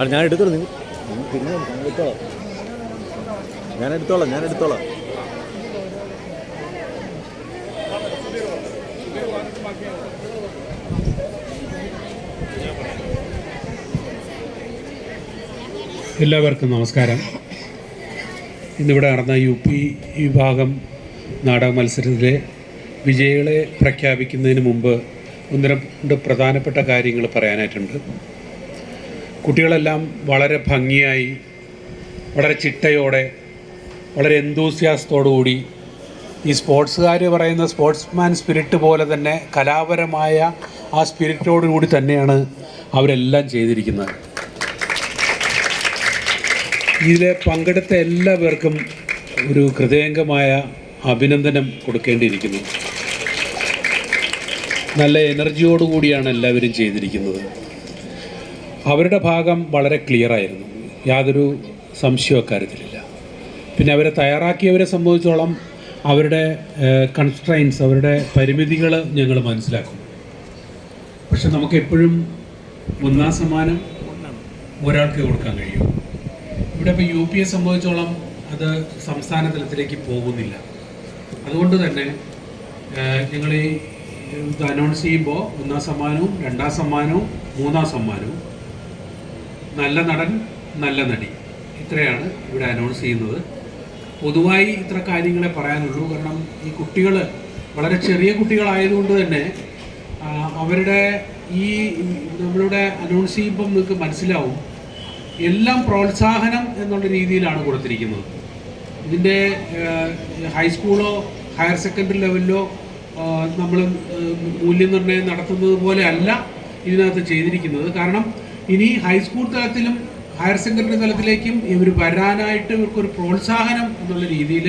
അത് ഞാൻ എടുത്തോളൂ നിങ്ങൾ. തിരിഞ്ഞു ഞാൻ എടുത്തോളാം ഞാൻ എടുത്തോളാം ഞാൻ എടുത്തോളാം. എല്ലാവർക്കും നമസ്കാരം. ഇന്നിവിടെ നടന്ന യു പി വിഭാഗം നാടക മത്സരത്തിലെ വിജയികളെ പ്രഖ്യാപിക്കുന്നതിന് മുമ്പ് ഒന്ന് രണ്ട് പ്രധാനപ്പെട്ട കാര്യങ്ങൾ പറയാനായിട്ടുണ്ട്. കുട്ടികളെല്ലാം വളരെ ഭംഗിയായി വളരെ ചിട്ടയോടെ വളരെ കൂടി ഈ സ്പോർട്സുകാർ പറയുന്ന സ്പോർട്സ്മാൻ സ്പിരിറ്റ് പോലെ തന്നെ കലാപരമായ ആ സ്പിരിറ്റോടുകൂടി തന്നെയാണ് അവരെല്ലാം ചെയ്തിരിക്കുന്നത്. ഇതിൽ പങ്കെടുത്ത എല്ലാവർക്കും ഒരു ഹൃദയംഗമായ അഭിനന്ദനം കൊടുക്കേണ്ടിയിരിക്കുന്നു. നല്ല എനർജിയോടുകൂടിയാണ് എല്ലാവരും ചെയ്തിരിക്കുന്നത്. അവരുടെ ഭാഗം വളരെ ക്ലിയർ ആയിരുന്നു. യാതൊരു സംശയവും അക്കാര്യത്തിലില്ല. പിന്നെ അവരെ തയ്യാറാക്കിയവരെ സംബന്ധിച്ചോളം അവരുടെ കൺസ്ട്രൈൻസ് അവരുടെ പരിമിതികൾ ഞങ്ങൾ മനസ്സിലാക്കും. പക്ഷെ നമുക്ക് എപ്പോഴും ഒന്നാം സമ്മാനം ഒരാൾക്ക് കൊടുക്കാൻ കഴിയും. ഇവിടെ ഇപ്പോൾ യു എ സംബന്ധിച്ചോളം അത് സംസ്ഥാന തലത്തിലേക്ക് പോകുന്നില്ല. അതുകൊണ്ട് തന്നെ ഞങ്ങൾ ഈ അനൗൺസ് ചെയ്യുമ്പോൾ ഒന്നാം സമ്മാനവും രണ്ടാം സമ്മാനവും മൂന്നാം സമ്മാനവും നല്ല നടൻ നല്ല നടി. ഇത്രയാണ് ഇവിടെ അനൗൺസ് ചെയ്യുന്നത്. പൊതുവായി ഇത്ര കാര്യങ്ങളെ പറയാനുള്ളൂ. കാരണം ഈ കുട്ടികൾ വളരെ ചെറിയ കുട്ടികളായതുകൊണ്ട് തന്നെ അവരുടെ ഈ നമ്മളുടെ അനൗൺസ് ചെയ്യുമ്പം നിങ്ങൾക്ക് മനസ്സിലാവും. എല്ലാം പ്രോത്സാഹനം എന്നുള്ള രീതിയിലാണ് കൊടുത്തിരിക്കുന്നത്. ഇതിന്റെ ഹൈസ്കൂളോ ഹയർ സെക്കൻഡറി ലെവലിലോ നമ്മൾ മൂല്യനിർണയം നടത്തുന്നത് പോലെ അല്ല ഇതിനകത്ത് ചെയ്തിരിക്കുന്നത്. കാരണം ഇനി ഹൈസ്കൂൾ തലത്തിലും ഹയർ സെക്കൻഡറി തലത്തിലേക്കും ഇവർ വരാനായിട്ട് ഇവർക്കൊരു പ്രോത്സാഹനം എന്നുള്ള രീതിയിൽ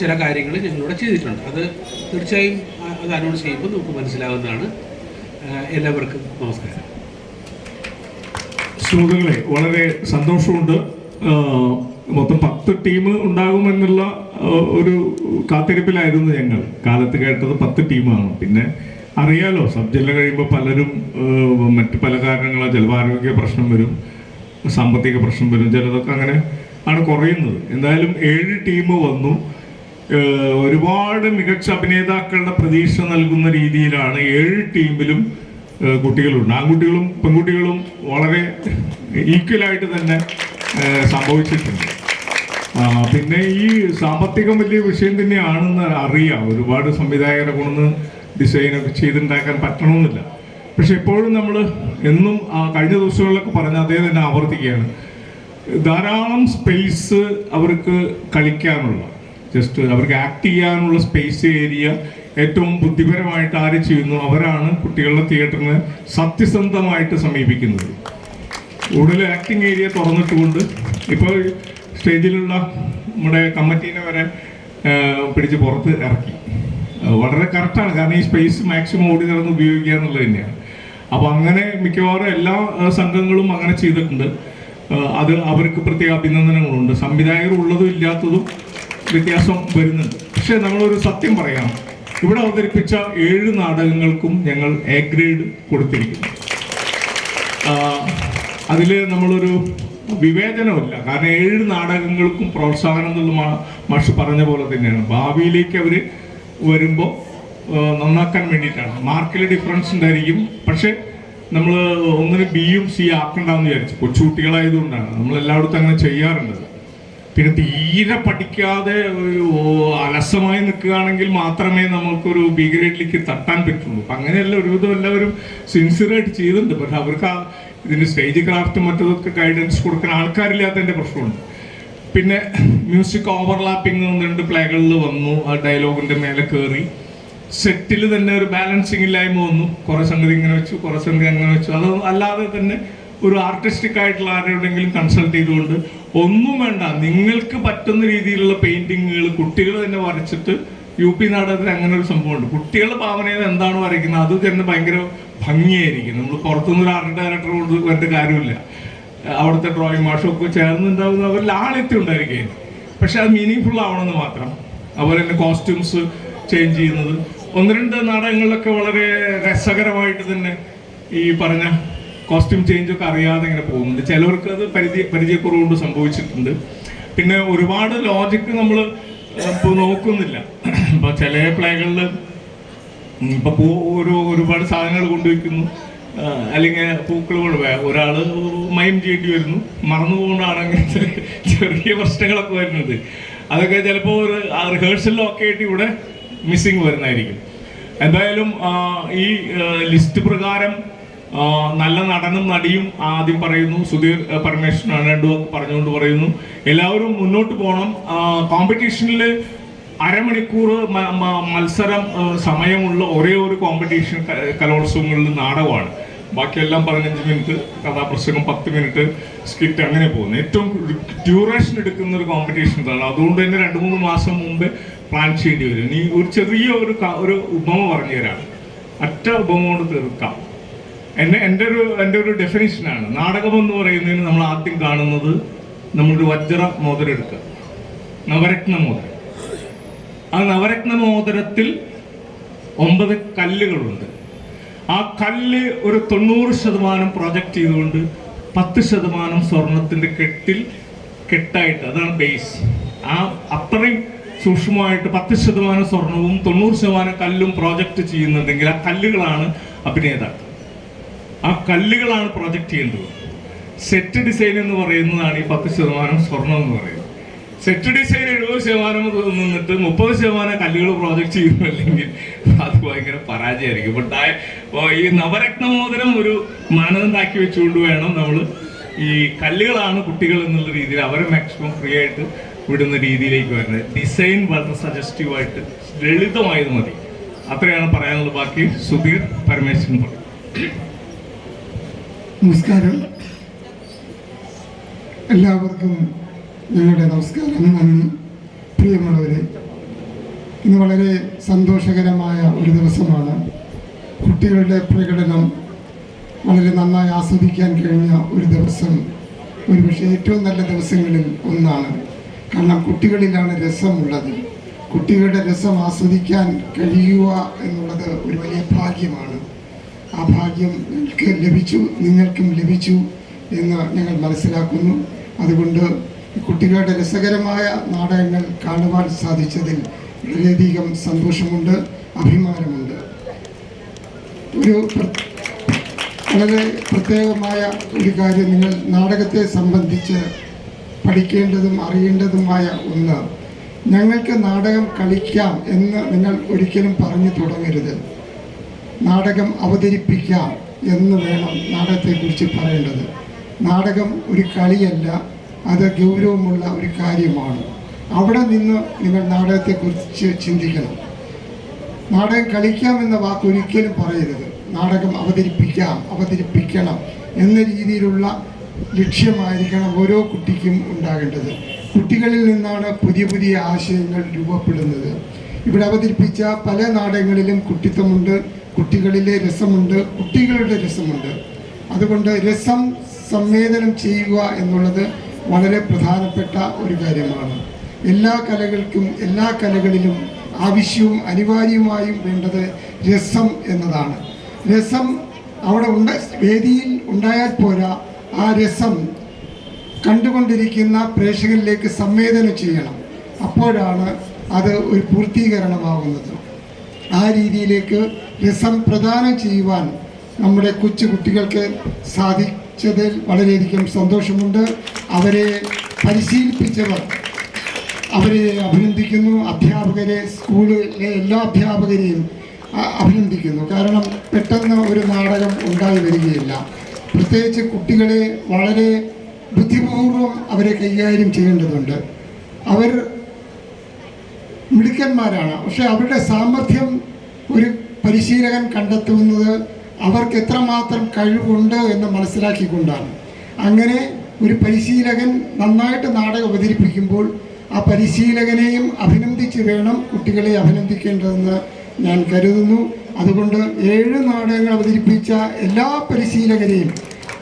ചില കാര്യങ്ങൾ ഞങ്ങളിവിടെ ചെയ്തിട്ടുണ്ട്. അത് തീർച്ചയായും അത് അനൗൺസ് ചെയ്യുമ്പോൾ നമുക്ക് മനസ്സിലാവുന്നതാണ്. എല്ലാവർക്കും നമസ്കാരം. സുഹൃത്തുക്കളെ വളരെ സന്തോഷമുണ്ട്. മൊത്തം പത്ത് ടീം ഉണ്ടാകുമെന്നുള്ള ഒരു കാത്തിരിപ്പിലായിരുന്നു ഞങ്ങൾ. കാലത്ത് കേട്ടത് പത്ത് ടീമാണ് പിന്നെ അറിയാലോ സബ് ജില്ല കഴിയുമ്പോൾ പലരും മറ്റ് പല കാരണങ്ങളാൽ ആരോഗ്യ പ്രശ്നം വരും സാമ്പത്തിക പ്രശ്നം വരും ചിലതൊക്കെ അങ്ങനെ ആണ് കുറയുന്നത്. എന്തായാലും ഏഴ് ടീം വന്നു. ഒരുപാട് മികച്ച അഭിനേതാക്കളുടെ പ്രതീക്ഷ നൽകുന്ന രീതിയിലാണ് ഏഴ് ടീമിലും കുട്ടികളുണ്ട്. ആൺകുട്ടികളും പെൺകുട്ടികളും വളരെ ഈക്വലായിട്ട് തന്നെ സംഭവിച്ചിട്ടുണ്ട്. പിന്നെ ഈ സാമ്പത്തികം വലിയ വിഷയം തന്നെയാണെന്ന് അറിയാം. ഒരുപാട് സംവിധായകരെ കൊണ്ടൊന്ന് ഡിസൈനൊക്കെ ചെയ്തുണ്ടാക്കാൻ പറ്റണമെന്നില്ല. പക്ഷെ ഇപ്പോഴും നമ്മൾ എന്നും ആ കഴിഞ്ഞ ദിവസങ്ങളിലൊക്കെ പറഞ്ഞ അതേ തന്നെ ആവർത്തിക്കുകയാണ്. ധാരാളം സ്പേസ് അവർക്ക് കളിക്കാനുള്ള ജസ്റ്റ് അവർക്ക് ആക്ട് ചെയ്യാനുള്ള സ്പേസ് ഏരിയ ഏറ്റവും ബുദ്ധിപരമായിട്ട് ആര് ചെയ്യുന്നു അവരാണ് കുട്ടികളുടെ തിയേറ്ററിനെ സത്യസന്ധമായിട്ട് സമീപിക്കുന്നത്. കൂടുതൽ ആക്ടിങ് ഏരിയ തുറന്നിട്ടുകൊണ്ട് ഇപ്പോൾ സ്റ്റേജിലുള്ള നമ്മുടെ കമ്മിറ്റീനെ വരെ പിടിച്ച് പുറത്ത് ഇറക്കി. വളരെ കറക്റ്റാണ് കാരണം ഈ സ്പേസ് മാക്സിമം ഓടി നടന്ന് ഉപയോഗിക്കുക എന്നുള്ളത് തന്നെയാണ്. അപ്പോൾ അങ്ങനെ മിക്കവാറും എല്ലാ സംഘങ്ങളും അങ്ങനെ ചെയ്തിട്ടുണ്ട്. അത് അവർക്ക് പ്രത്യേക അഭിനന്ദനങ്ങളുണ്ട്. സംവിധായകർ ഉള്ളതും ഇല്ലാത്തതും വ്യത്യാസം വരുന്നുണ്ട്. പക്ഷേ നമ്മളൊരു സത്യം പറയാം. ഇവിടെ അവതരിപ്പിച്ച ഏഴ് നാടകങ്ങൾക്കും ഞങ്ങൾ എ ഗ്രേഡ് കൊടുത്തിരിക്കുന്നു. അതിൽ നമ്മളൊരു വിവേചനമില്ല കാരണം ഏഴ് നാടകങ്ങൾക്കും പ്രോത്സാഹനം എന്നുള്ള മാഷ് പറഞ്ഞ പോലെ തന്നെയാണ്. ഭാവിയിലേക്ക് അവർ വരുമ്പോൾ നന്നാക്കാൻ വേണ്ടിയിട്ടാണ്. മാർക്കിൽ ഡിഫറൻസ് ഉണ്ടായിരിക്കും. പക്ഷേ നമ്മൾ ഒന്നിന് ബിയും സി ആക്കണ്ടെന്ന് വിചാരിച്ചു. കൊച്ചുകുട്ടികളായതുകൊണ്ടാണ്. നമ്മൾ എല്ലായിടത്തും അങ്ങനെ ചെയ്യാറുണ്ട്. പിന്നെ തീരെ പഠിക്കാതെ ഒരു അലസമായി നിൽക്കുകയാണെങ്കിൽ മാത്രമേ നമുക്കൊരു ബി ഗ്രേഡിലേക്ക് തട്ടാൻ പറ്റുള്ളൂ. അപ്പം അങ്ങനെയല്ല ഒരുവിധം എല്ലാവരും സിൻസിയറായിട്ട് ചെയ്തിട്ടുണ്ട് പക്ഷെ അവർക്ക് ആ ഇതിന് സ്റ്റേജ് ക്രാഫ്റ്റ് മറ്റതൊക്കെ ഗൈഡൻസ് കൊടുക്കാൻ ആൾക്കാരില്ലാത്തതിന്റെ പ്രശ്നമുണ്ട്. പിന്നെ മ്യൂസിക് ഓവർലാപ്പിംഗ് രണ്ട് പ്ലേകളിൽ വന്നു. ആ ഡയലോഗിന്റെ മേലെ കയറി സെറ്റിൽ തന്നെ ഒരു ബാലൻസിങ് ഇല്ലായ്മ വന്നു. കുറേ സംഗതി ഇങ്ങനെ വെച്ചു കുറേ സംഗതി അങ്ങനെ വെച്ചു. അത് അല്ലാതെ തന്നെ ഒരു ആർട്ടിസ്റ്റിക് ആയിട്ടുള്ള ആരോടെങ്കിലും കൺസൾട്ട് ചെയ്തുകൊണ്ട് ഒന്നും വേണ്ട. നിങ്ങൾക്ക് പറ്റുന്ന രീതിയിലുള്ള പെയിന്റിങ്ങുകൾ കുട്ടികൾ തന്നെ വരച്ചിട്ട് യു പി നാടകത്തിൽ അങ്ങനെ ഒരു സംഭവമുണ്ട്. കുട്ടികളുടെ ഭാവനയിൽ എന്താണ് വരയ്ക്കുന്നത്? അത് തന്നെ ഭയങ്കര ഭംഗിയായിരിക്കും. നമ്മൾ പുറത്തുനിന്ന് ഒരു ആർട്ട് ഡയറക്ടർ കൊണ്ട് വരേണ്ട കാര്യമില്ല. അവിടുത്തെ ഡ്രോയിങ് മാഷും ഒക്കെ ചേർന്നുണ്ടാവുന്ന അവരിൽ ആളിത്യം ഉണ്ടായിരിക്കുകയും പക്ഷെ അത് മീനിങ് ഫുൾ ആവണമെന്ന് മാത്രം. അതുപോലെ തന്നെ കോസ്റ്റ്യൂംസ് ചേഞ്ച് ചെയ്യുന്നത്. ഒന്ന് രണ്ട് നാടകങ്ങളിലൊക്കെ വളരെ രസകരമായിട്ട് തന്നെ ഈ പറഞ്ഞ കോസ്റ്റ്യൂം ചേഞ്ച് ഒക്കെ അറിയാതെ ഇങ്ങനെ പോകുന്നുണ്ട്. ചിലവർക്ക് അത് പരിചയ പരിചയക്കുറവ് കൊണ്ട് സംഭവിച്ചിട്ടുണ്ട്. പിന്നെ ഒരുപാട് ലോജിക്ക് നമ്മൾ ഇപ്പോൾ നോക്കുന്നില്ല. ഇപ്പോൾ ചില പ്ലേകളിൽ ഇപ്പോൾ ഒരു ഒരുപാട് സാധനങ്ങൾ കൊണ്ടുവയ്ക്കുന്നു. അല്ലെങ്കിൽ കൊണ്ടുപോയ ഒരാൾ മൈം ചെയ്യേണ്ടി വരുന്നു. മറന്നു പോകുന്നതാണെങ്കിൽ ചെറിയ പ്രശ്നങ്ങളൊക്കെ വരുന്നത്. അതൊക്കെ ചിലപ്പോൾ ഒരു റിഹേഴ്സലിലൊക്കെ ആയിട്ട് ഇവിടെ മിസ്സിങ് വരുന്നതായിരിക്കും. എന്തായാലും ഈ ലിസ്റ്റ് പ്രകാരം നല്ല നടനും നടിയും ആദ്യം പറയുന്നു. സുധീർ പരമേശ്വരനാണ് രണ്ടു പറഞ്ഞുകൊണ്ട് പറയുന്നു. എല്ലാവരും മുന്നോട്ട് പോകണം. കോമ്പറ്റീഷനിൽ അരമണിക്കൂർ മത്സരം സമയമുള്ള ഒരേ ഒരു കോമ്പറ്റീഷൻ കലോത്സവങ്ങളിൽ നാടകമാണ്. ബാക്കിയെല്ലാം പതിനഞ്ച് മിനിറ്റ് കഥാപ്രസംഗം പത്ത് മിനിറ്റ് സ്കിറ്റ് അങ്ങനെ പോകുന്നു. ഏറ്റവും ഡ്യൂറേഷൻ എടുക്കുന്ന ഒരു കോമ്പറ്റീഷൻ ഇതാണ്. അതുകൊണ്ട് തന്നെ രണ്ട് മൂന്ന് മാസം മുമ്പ് പ്ലാൻ ചെയ്യേണ്ടി വരും. നീ ഒരു ചെറിയ ഒരു ഒരു ഉപമ പറഞ്ഞു തരാം. അറ്റ ഉപമ കൊണ്ട് തീർക്കാം. എന്നെ എന്റെ ഒരു എന്റെ ഒരു ഡെഫിനേഷനാണ് നാടകം എന്ന് പറയുന്നതിന് നമ്മൾ ആദ്യം കാണുന്നത് നമ്മളൊരു വജ്ര മോതിരം എടുക്കുക. നവരത്ന മോതിരം. ആ നവരത്ന മോതിരത്തിൽ ഒമ്പത് കല്ലുകളുണ്ട്. ആ കല്ല് ഒരു തൊണ്ണൂറ് ശതമാനം പ്രൊജക്റ്റ് ചെയ്തുകൊണ്ട് പത്ത് ശതമാനം സ്വർണത്തിന്റെ കെട്ടിൽ കെട്ടായിട്ട് അതാണ് ബേസ് ആ അത്രയും സൂക്ഷ്മമായിട്ട് പത്ത് ശതമാനം സ്വർണവും തൊണ്ണൂറ് ശതമാനം കല്ലും പ്രോജക്റ്റ് ചെയ്യുന്നുണ്ടെങ്കിൽ ആ കല്ലുകളാണ് അഭിനേതാക്കൾ. ആ കല്ലുകളാണ് പ്രൊജക്റ്റ് ചെയ്യേണ്ടത്. സെറ്റ് ഡിസൈൻ എന്ന് പറയുന്നതാണ് ഈ പത്ത് ശതമാനം സ്വർണം എന്ന് പറയുന്നത്. സെറ്റ് ഡിസൈൻ എഴുപത് ശതമാനം നിന്നിട്ട് മുപ്പത് ശതമാനം കല്ലുകൾ പ്രോജക്റ്റ് ചെയ്യുന്നില്ലെങ്കിൽ ഭയങ്കര പരാജയമായിരിക്കും. ഇപ്പൊ ഈ നവരത്ന മോതിരം ഒരു മാനദണ്ഡാക്കി വെച്ചുകൊണ്ട് വേണം നമ്മൾ ഈ കല്ലുകളാണ് കുട്ടികൾ എന്നുള്ള രീതിയിൽ അവരെ മാക്സിമം ഫ്രീ ആയിട്ട് വിടുന്ന രീതിയിലേക്ക് വരുന്നത്. ഡിസൈൻ വളരെ സജസ്റ്റീവായിട്ട് ലളിതമായത് മതി. അത്രയാണ് പറയാനുള്ളത്. ബാക്കി സുധീർ പരമേശ്വരൻ പറയും നമസ്കാരം. എല്ലാവർക്കും ഞങ്ങളുടെ നമസ്കാരം നന്ദി. പ്രിയമുള്ളവരെ ഇന്ന് വളരെ സന്തോഷകരമായ ഒരു ദിവസമാണ്. കുട്ടികളുടെ പ്രകടനം വളരെ നന്നായി ആസ്വദിക്കാൻ കഴിഞ്ഞ ഒരു ദിവസം ഒരുപക്ഷെ ഏറ്റവും നല്ല ദിവസങ്ങളിൽ ഒന്നാണ്. കാരണം കുട്ടികളിലാണ് രസമുള്ളത്. കുട്ടികളുടെ രസം ആസ്വദിക്കാൻ കഴിയുക എന്നുള്ളത് ഒരു വലിയ ഭാഗ്യമാണ്. ആ ഭാഗ്യം ഞങ്ങൾക്ക് ലഭിച്ചു നിങ്ങൾക്കും ലഭിച്ചു എന്ന് ഞങ്ങൾ മനസ്സിലാക്കുന്നു. അതുകൊണ്ട് കുട്ടികളുടെ രസകരമായ നാടകങ്ങൾ കാണുവാൻ സാധിച്ചതിൽ വളരെയധികം സന്തോഷമുണ്ട് അഭിമാനമുണ്ട്. ഒരു വളരെ പ്രത്യേകമായ ഒരു കാര്യം നിങ്ങൾ നാടകത്തെ സംബന്ധിച്ച് പഠിക്കേണ്ടതും അറിയേണ്ടതുമായ ഒന്ന് ഞങ്ങൾക്ക് നാടകം കളിക്കാം എന്ന് നിങ്ങൾ ഒരിക്കലും പറഞ്ഞു തുടങ്ങരുത്. നാടകം അവതരിപ്പിക്കാം എന്ന് വേണം നാടകത്തെക്കുറിച്ച് പറയേണ്ടത്. നാടകം ഒരു കളിയല്ല അത് ഗൗരവമുള്ള ഒരു കാര്യമാണ്. അവിടെ നിന്ന് നിങ്ങൾ നാടകത്തെക്കുറിച്ച് ചിന്തിക്കണം. നാടകം കളിക്കാം എന്ന വാക്ക് ഒരിക്കലും പറയരുത്. നാടകം അവതരിപ്പിക്കാം അവതരിപ്പിക്കണം എന്ന രീതിയിലുള്ള ലക്ഷ്യമായിരിക്കണം ഓരോ കുട്ടിക്കും ഉണ്ടാകേണ്ടത്. കുട്ടികളിൽ നിന്നാണ് പുതിയ പുതിയ ആശയങ്ങൾ രൂപപ്പെടുന്നത്. ഇവിടെ അവതരിപ്പിച്ച പല നാടകങ്ങളിലും കുട്ടിത്വമുണ്ട് കുട്ടികളിലെ രസമുണ്ട് കുട്ടികളുടെ രസമുണ്ട്. അതുകൊണ്ട് രസം സംവേദനം ചെയ്യുക എന്നുള്ളത് വളരെ പ്രധാനപ്പെട്ട ഒരു കാര്യമാണ്. എല്ലാ കലകൾക്കും എല്ലാ കലകളിലും ആവശ്യവും അനിവാര്യമായും വേണ്ടത് രസം എന്നതാണ്. രസം അവിടെ ഉണ്ട വേദിയിൽ ഉണ്ടായാൽ പോരാ ആ രസം കണ്ടുകൊണ്ടിരിക്കുന്ന പ്രേക്ഷകരിലേക്ക് സംവേദനം ചെയ്യണം. അപ്പോഴാണ് അത് ഒരു പൂർത്തീകരണമാകുന്നത്. ആ രീതിയിലേക്ക് രസം പ്രദാനം ചെയ്യുവാൻ നമ്മുടെ കൊച്ചു കുട്ടികൾക്ക് സാധിച്ചതിൽ വളരെയധികം സന്തോഷമുണ്ട്. അവരെ പരിശീലിപ്പിച്ചവർ അവരെ അഭിനന്ദിക്കുന്നു. അധ്യാപകരെ സ്കൂളിലെ എല്ലാ അധ്യാപകരെയും അഭിനന്ദിക്കുന്നു. കാരണം പെട്ടെന്ന് ഒരു നാടകം ഉണ്ടായി വരികയില്ല. പ്രത്യേകിച്ച് കുട്ടികളെ വളരെ ബുദ്ധിപൂർവം അവരെ കൈകാര്യം ചെയ്യേണ്ടതുണ്ട്. അവർ മിടുക്കന്മാരാണ്. പക്ഷെ അവരുടെ സാമർഥ്യം ഒരു പരിശീലകൻ കണ്ടെത്തുന്നത് അവർക്ക് എത്രമാത്രം കഴിവുണ്ട് എന്ന് മനസ്സിലാക്കിക്കൊണ്ടാണ്. അങ്ങനെ ഒരു പരിശീലകൻ നന്നായിട്ട് നാടകം അവതരിപ്പിക്കുമ്പോൾ ആ പരിശീലകനെയും അഭിനന്ദിച്ച് വേണം കുട്ടികളെ അഭിനന്ദിക്കേണ്ടതെന്ന് ഞാൻ കരുതുന്നു. അതുകൊണ്ട് ഏഴ് നാടകങ്ങൾ അവതരിപ്പിച്ച എല്ലാ പരിശീലകരെയും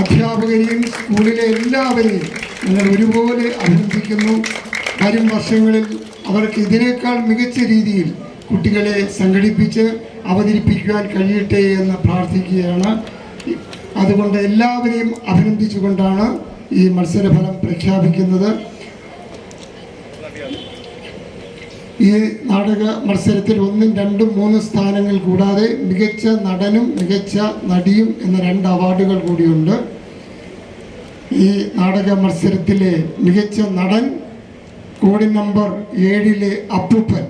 അധ്യാപകരെയും സ്കൂളിലെ എല്ലാവരെയും ഞങ്ങൾ ഒരുപോലെ അഭിനന്ദിക്കുന്നു. വരും വർഷങ്ങളിൽ അവർക്ക് ഇതിനേക്കാൾ മികച്ച രീതിയിൽ കുട്ടികളെ സംഘടിപ്പിച്ച് അവതരിപ്പിക്കുവാൻ കഴിയട്ടെ എന്ന് പ്രാർത്ഥിക്കുകയാണ്. അതുകൊണ്ട് എല്ലാവരെയും അഭിനന്ദിച്ചുകൊണ്ടാണ് ഈ മത്സരഫലം പ്രഖ്യാപിക്കുന്നത്. ഈ നാടക മത്സരത്തിൽ ഒന്നും രണ്ടും മൂന്നും സ്ഥാനങ്ങൾ കൂടാതെ മികച്ച നടനും മികച്ച നടിയും എന്ന രണ്ട് അവാർഡുകൾ കൂടിയുണ്ട്. ഈ നാടക മത്സരത്തിലെ മികച്ച നടൻ കോടി നമ്പർ ഏഴിലെ അപ്പൂപ്പൻ.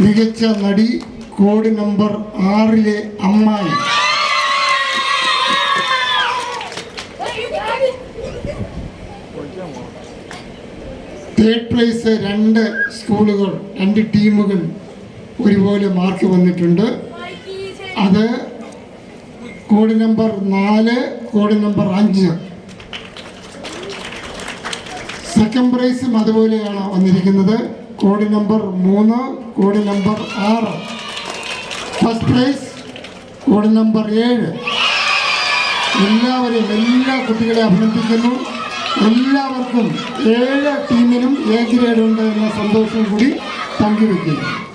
മികച്ച നടി കോടി നമ്പർ ആറിലെ അമ്മായി. തേർഡ് പ്രൈസ് രണ്ട് സ്കൂളുകൾ രണ്ട് ടീമുകൾ ഒരുപോലെ മാർക്ക് വന്നിട്ടുണ്ട്. അത് കോഡ് നമ്പർ നാല് കോഡ് നമ്പർ അഞ്ച്. സെക്കൻഡ് പ്രൈസും അതുപോലെയാണ് വന്നിരിക്കുന്നത്. കോഡ് നമ്പർ മൂന്ന് കോഡ് നമ്പർ ആറ്. ഫസ്റ്റ് പ്രൈസ് കോഡ് നമ്പർ ഏഴ്. എല്ലാവരെയും എല്ലാ കുട്ടികളെ അഭിനന്ദിക്കുന്നു. എല്ലാവർക്കും ഏഴ് ടീമിനും എ ഗ്രേഡ് ഉണ്ട് എന്ന സന്തോഷം കൂടി പങ്കുവെക്കുന്നു.